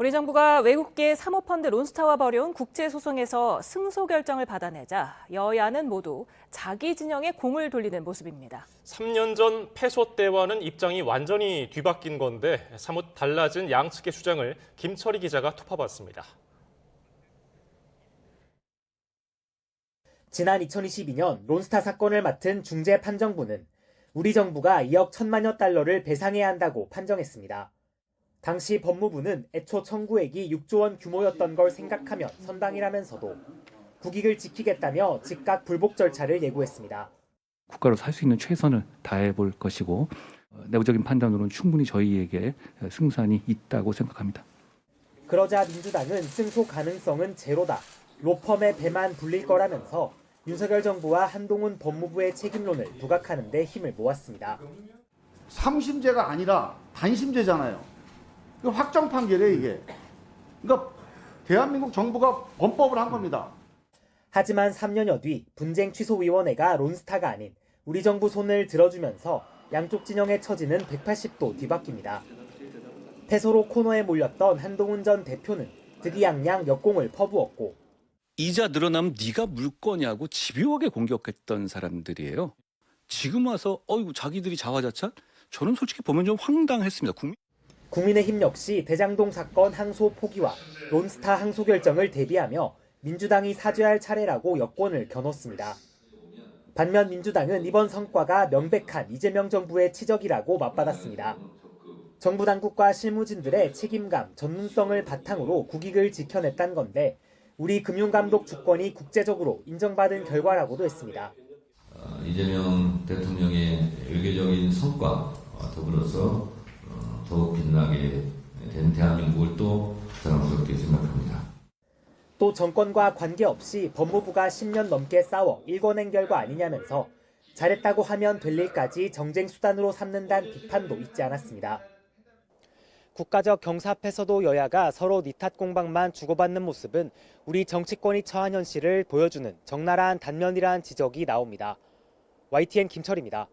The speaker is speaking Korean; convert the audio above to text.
우리 정부가 외국계 사모펀드 론스타와 벌여온 국제소송에서 승소 결정을 받아내자 여야는 모두 자기 진영에 공을 돌리는 모습입니다. 3년 전 패소 때와는 입장이 완전히 뒤바뀐 건데 사뭇 달라진 양측의 주장을 김철희 기자가 톱어봤습니다. 지난 2022년 론스타 사건을 맡은 중재 판정부는 우리 정부가 2억 1천만여 달러를 배상해야 한다고 판정했습니다. 당시 법무부는 애초 청구액이 6조 원 규모였던 걸 생각하면 선당이라면서도 국익을 지키겠다며 즉각 불복 절차를 예고했습니다. 국가로 살 수 있는 최선을 다해 볼 것이고 어, 내부적인 판단으로는 충분히 저희에게 승산이 있다고 생각합니다. 그러자 민주당은 승소 가능성은 제로다. 로펌의 배만 불릴 거라면서 윤석열 정부와 한동훈 법무부의 책임론을 부각하는 데 힘을 모았습니다. 3심제가 아니라 단심제잖아요. 이거 확정 판결이에요, 이게. 그러니까 대한민국 정부가 범법을 한 겁니다. 하지만 3년여 뒤 분쟁 취소위원회가 론스타가 아닌 우리 정부 손을 들어주면서 양쪽 진영의 처지는 180도 뒤바뀝니다. 패소로 코너에 몰렸던 한동훈 전 대표는 득이양양 역공을 퍼부었고 이자 늘어나면 네가 물 거냐고 집요하게 공격했던 사람들이에요. 지금 와서 어이구 자기들이 자화자찬? 저는 솔직히 보면 좀 황당했습니다. 국민 국민의힘 역시 대장동 사건 항소 포기와 론스타 항소 결정을 대비하며 민주당이 사죄할 차례라고 여권을 겨눴습니다. 반면 민주당은 이번 성과가 명백한 이재명 정부의 치적이라고 맞받았습니다. 정부 당국과 실무진들의 책임감, 전문성을 바탕으로 국익을 지켜냈단 건데 우리 금융감독 주권이 국제적으로 인정받은 결과라고도 했습니다. 어, 이재명 대통령의 외교적인 성과 어, 더불어서 어, 더욱 빛나게 된 대한민국을 또 자랑스럽게 생각합니다. 또 정권과 관계없이 법무부가 10년 넘게 싸워 일궈낸 결과 아니냐면서 잘했다고 하면 될 일까지 정쟁 수단으로 삼는다는 비판도 있지 않았습니다. 국가적 경사패서도 여야가 서로 니탓 공방만 주고받는 모습은 우리 정치권이 처한 현실을 보여주는 적나라한 단면이라는 지적이 나옵니다. YTN 김철입니다.